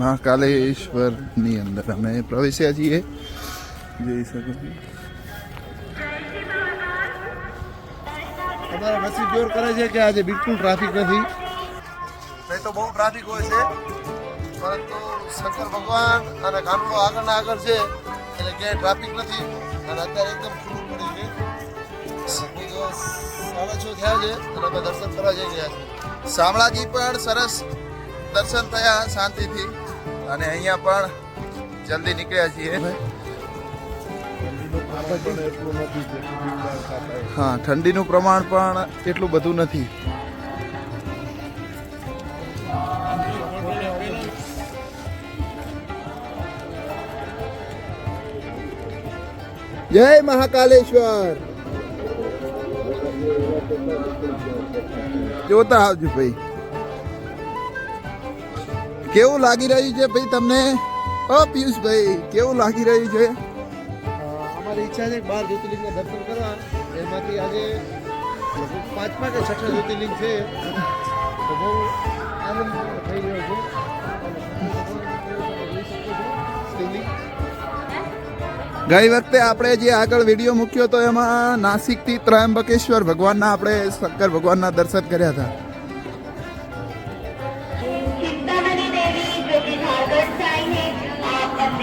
મહાકાલેશ્વરની અંદર અમે પ્રવેશ્યા છીએ. જઈ શકો છો તમારા નસીબ જોર કરે છે કે આજે બિલકુલ ટ્રાફિક નથી. નહીં તો બહુ ટ્રાફિક હોય છે. પરંતુ શંકર ભગવાન અને ગામડો આગળ ને આગળ છે એટલે ક્યાંય ટ્રાફિક નથી. અને અત્યારે એકદમ ખુલ્લું પડી છે. સાડા છ થયા છે અને અમે દર્શન કરવા જઈ રહ્યા છીએ. શામળાજી પણ સરસ દર્શન થયા શાંતિથી અને અહીંયા પણ જલ્દી નીકળ્યા છીએ. હા, ઠંડીનું પ્રમાણ પણ એટલું બધું નથી. જય મહાકાલેશ્વર. જોતા આવજો ભાઈ. કેવું લાગી રહ્યું છે ભાઈ તમને? ઓ પિયુષભાઈ કેવું લાગી રહ્યું છે? અમારી ઈચ્છા છે બાર જ્યોતિર્લિંગના દર્શન કરવા. એમાંથી આજે પાંચમા કે છઠ્ઠા જ્યોતિર્લિંગ છે. તો બહુ આનંદ થઈ રહ્યો છે. ગઈ વખતે આપણે જે આગળ વીડિયો મૂક્યો તો એમાં નાસિકથી ત્રયંબકેશ્વર ભગવાનના આપણે શંકર ભગવાનના દર્શન કર્યા હતા.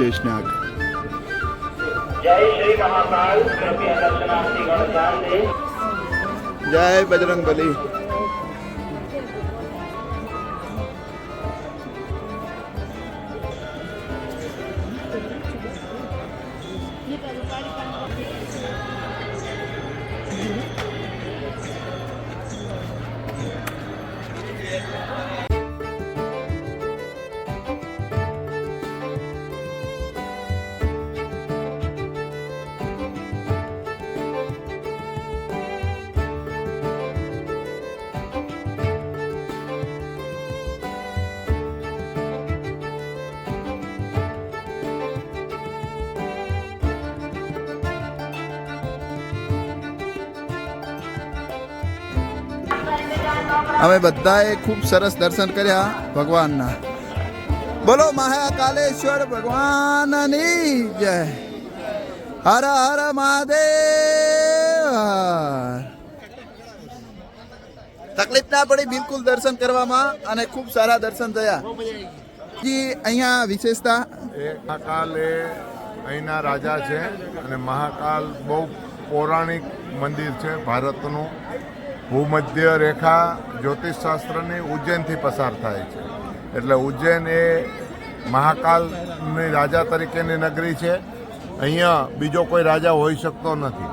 શેષનાગ જય શ્રી બજરંગ બલી અમે બધાએ ખૂબ સરસ દર્શન કર્યા ભગવાનના. બોલો મહાકાલેશ્વર ભગવાનની જય. હર હર મહાદેવ. તકલીફ ના પડી બિલકુલ દર્શન કરવામાં અને ખૂબ સારા દર્શન થયા. જી, અહીંયા વિશેષતા? મહાકાલ એ અહીંના રાજા છે અને મહાકાલ બહુ પૌરાણિક મંદિર છે, ભારતનું. ભૂમધ્ય રેખા જ્યોતિષશાસ્ત્રની ઉજ્જૈનથી પસાર થાય છે. એટલે ઉજ્જૈન એ મહાકાલની રાજા તરીકેની નગરી છે. અહીંયા બીજો કોઈ રાજા હોઈ શકતો નથી.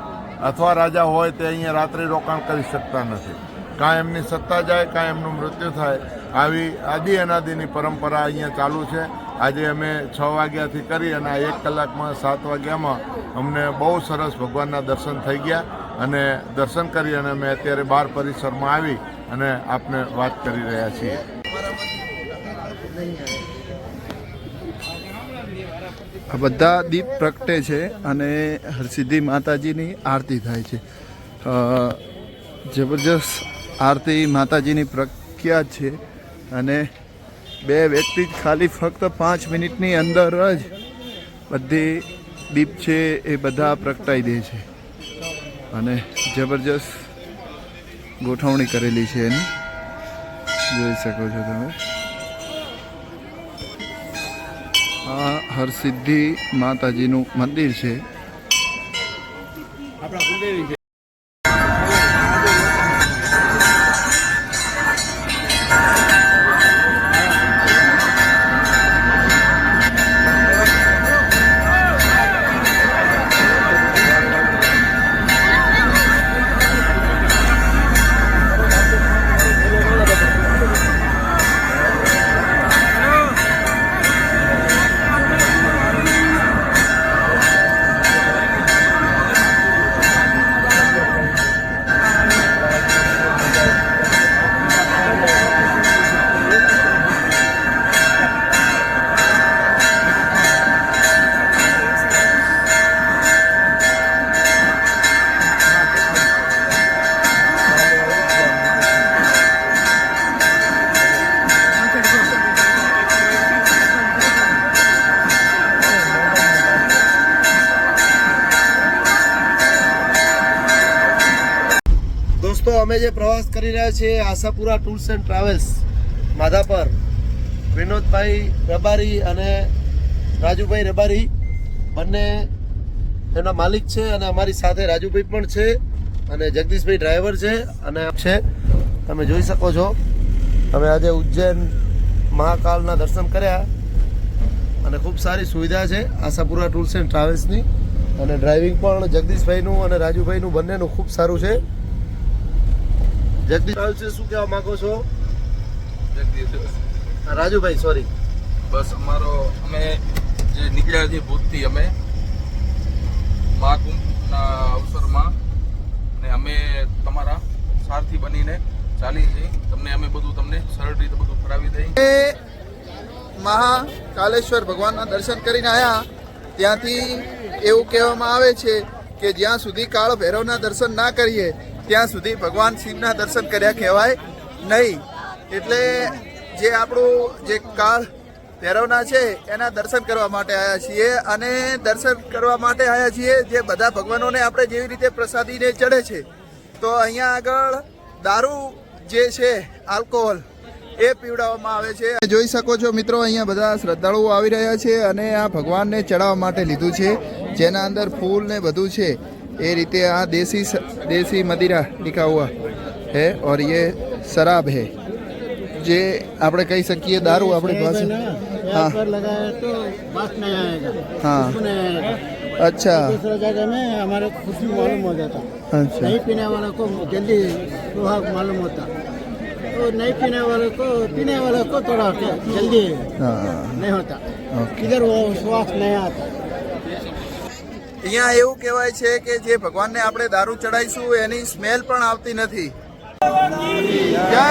અથવા રાજા હોય તે અહીંયા રાત્રિ રોકાણ કરી શકતા નથી. કાં એમની સત્તા જાય કાં એમનું મૃત્યુ થાય, આવી આદિ અનાદિની પરંપરા અહીંયા ચાલુ છે. આજે અમે છ વાગ્યાથી કરી અને આ એક કલાકમાં સાત વાગ્યામાં અમને બહુ સરસ ભગવાનના દર્શન થઈ ગયા. અને દર્શન કરી અને અમે અત્યારે બાર પરિસરમાં આવી અને આપને વાત કરી રહ્યા છીએ. આ બધા દીપ પ્રગટે છે અને હરસિદ્ધિ માતાજીની આરતી થાય છે. જબરજસ્ત આરતી માતાજીની પ્રખ્યાત છે અને બે વ્યક્તિ ખાલી ફક્ત પાંચ મિનિટની અંદર જ બધી દીપ છે એ બધા પ્રગટાઈ દે છે. અને જબરજસ્ત ગોઠવણી કરેલી છે એની. જોઈ શકો છો તમે. આ હરસિદ્ધિ માતાજીનું મંદિર છે. અમે જે પ્રવાસ કરી રહ્યા છીએ, Ashapura tours and travels, Madhapar, Vinodbhai Rabari અને રાજુભાઈ રબારી. બંને એના માલિક છે અને અમારી સાથે રાજુભાઈ પણ છે અને જગદીશભાઈ ડ્રાઈવર છે અને છે. તમે જોઈ શકો છો, અમે આજે ઉજ્જૈન મહાકાલના દર્શન કર્યા અને ખૂબ સારી સુવિધા છે આશાપુરા ટૂર્સ એન્ડ ટ્રાવેલ્સની. અને ડ્રાઇવિંગ પણ જગદીશભાઈનું અને રાજુભાઈનું બંનેનું ખૂબ સારું છે. જગદીશ શું કહેવા માંગો છો? રાજુભાઈ સોરી બસ અમારો અમે જે નીકળ્યા છીએ ભૂતથી અમે મહાકુંભના અવસરમાં ને અમે તમારા સારથી બનીને ચાલી છીએ. તમને અમે બધું તમને સરળ રીતે બધું ફરાવી દઈએ. એ મહાકાલેશ્વર ભગવાનના દર્શન કરીને આવ્યા ત્યાંથી એવું કહેવામાં આવે છે કે જ્યાં સુધી કાળ ભૈરવના દર્શન ના કરીએ ત્યાં સુધી ભગવાન શિવના દર્શન કર્યા કહેવાય નહીં. એટલે જે આપણું જે કાળ ભૈરવના છે, એના દર્શન કરવા માટે આવ્યા છીએ અને દર્શન કરવા માટે આવ્યા છીએ જે બધા ભગવાનોને આપણે જેવી રીતે પ્રસાદીને ચડે છે. તો અહીંયા આગળ દારૂ જે છે, આલ્કોહોલ, એ પીવડાવવામાં આવે છે. જોઈ શકો છો મિત્રો, અહીંયા બધા શ્રદ્ધાળુઓ આવી રહ્યા છે અને આ ભગવાનને ચડાવવા માટે લીધું છે, જેના અંદર ફૂલ ને બધું છે. એ રીતે આ દેશી સ- દેશી મદિરા लिखा हुआ है और ये शराब है જે આપણે કહી શકીએ દારૂ આપણી પાસે हाँ पर लगाया तो बात नहीं आएगा हाँ खुशबू नहीं आएगा अच्छा दूसरा जगह में हमारे खुशबू मालूम हो जाता अच्छा नहीं पीने वाले को जल्दी सुहाग मालूम होता तो नहीं पीने वाले को पीने वाले को थोड़ा क्या जल्दी हाँ नहीं होता ओके इधर वो श्वास नहीं आता અહીંયા એવું કહેવાય છે કે જે ભગવાનને આપણે દારૂ ચડાઈશું એની સ્મેલ પણ આવતી નથી. જય!